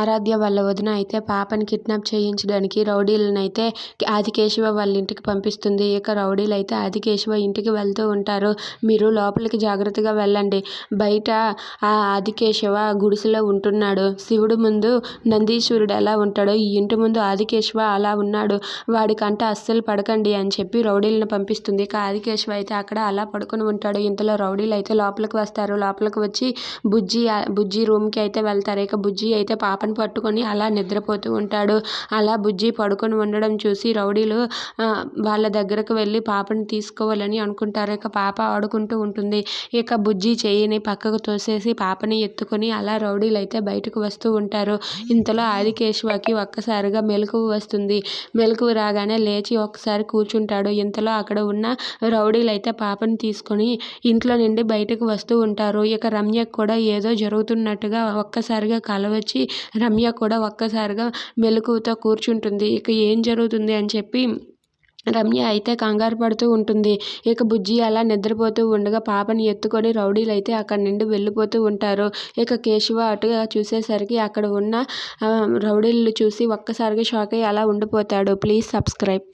ఆరాధ్య వాళ్ళ వదిన అయితే పాపని కిడ్నాప్ చేయించడానికి రౌడీలనైతే అయితే ఆదికేశవ వాళ్ళ ఇంటికి పంపిస్తుంది. ఇక రౌడీలు అయితే ఆదికేశవ ఇంటికి వెళ్తూ ఉంటారు. మీరు లోపలికి జాగ్రత్తగా వెళ్ళండి. బయట ఆ ఆదికేశవ గుడిసెలో ఉంటున్నాడు. శివుడు ముందు నందీశ్వరుడు ఎలా ఉంటాడో ఈ ఇంటి ముందు ఆదికేశవ అలా ఉన్నాడు. వాడికంట అస్సలు పడకండి అని చెప్పి రౌడీలను పంపిస్తుంది. ఇక ఆదికేశవ అయితే అక్కడ అలా పడుకొని ఉంటాడు. ఇంతలో రౌడీలు అయితే లోపలికి వస్తారు. లోపలికి వచ్చి బుజ్జి బుజ్జి రూమ్కి అయితే వెళ్తారు. ఇక బుజ్జి అయితే పాప పాపను పట్టుకొని అలా నిద్రపోతూ ఉంటాడు. అలా బుజ్జి పడుకొని ఉండడం చూసి రౌడీలు వాళ్ళ దగ్గరకు వెళ్ళి పాపను తీసుకోవాలని అనుకుంటారు. ఇక పాప ఆడుకుంటూ ఉంటుంది. ఇక బుజ్జి చేయిని పక్కకు తోసేసి పాపని ఎత్తుకొని అలా రౌడీలు అయితే బయటకు వస్తూ ఉంటారు. ఇంతలో ఆదికేశ్వకి ఒక్కసారిగా మెలకువ వస్తుంది. మెలకువ రాగానే లేచి ఒక్కసారి కూర్చుంటాడు. ఇంతలో అక్కడ ఉన్న రౌడీలు అయితే పాపను తీసుకొని ఇంట్లో నుండి బయటకు వస్తూ ఉంటారు. ఇక రమ్యకు కూడా ఏదో జరుగుతున్నట్టుగా ఒక్కసారిగా కలవచ్చి రమ్య కూడా ఒక్కసారిగా మెలకువతో కూర్చుంటుంది. ఇక ఏం జరుగుతుంది అని చెప్పి రమ్య అయితే కంగారు పడుతూ ఉంటుంది. ఇక బుజ్జి అలా నిద్రపోతూ ఉండగా పాపని ఎత్తుకొని రౌడీలు అయితే అక్కడి నుండి వెళ్ళిపోతూ ఉంటారు. ఇక కేశవ అటుగా చూసేసరికి అక్కడ ఉన్న రౌడీలు చూసి ఒక్కసారిగా షాక్ అయ్యి అలా ఉండిపోతాడు. Please subscribe.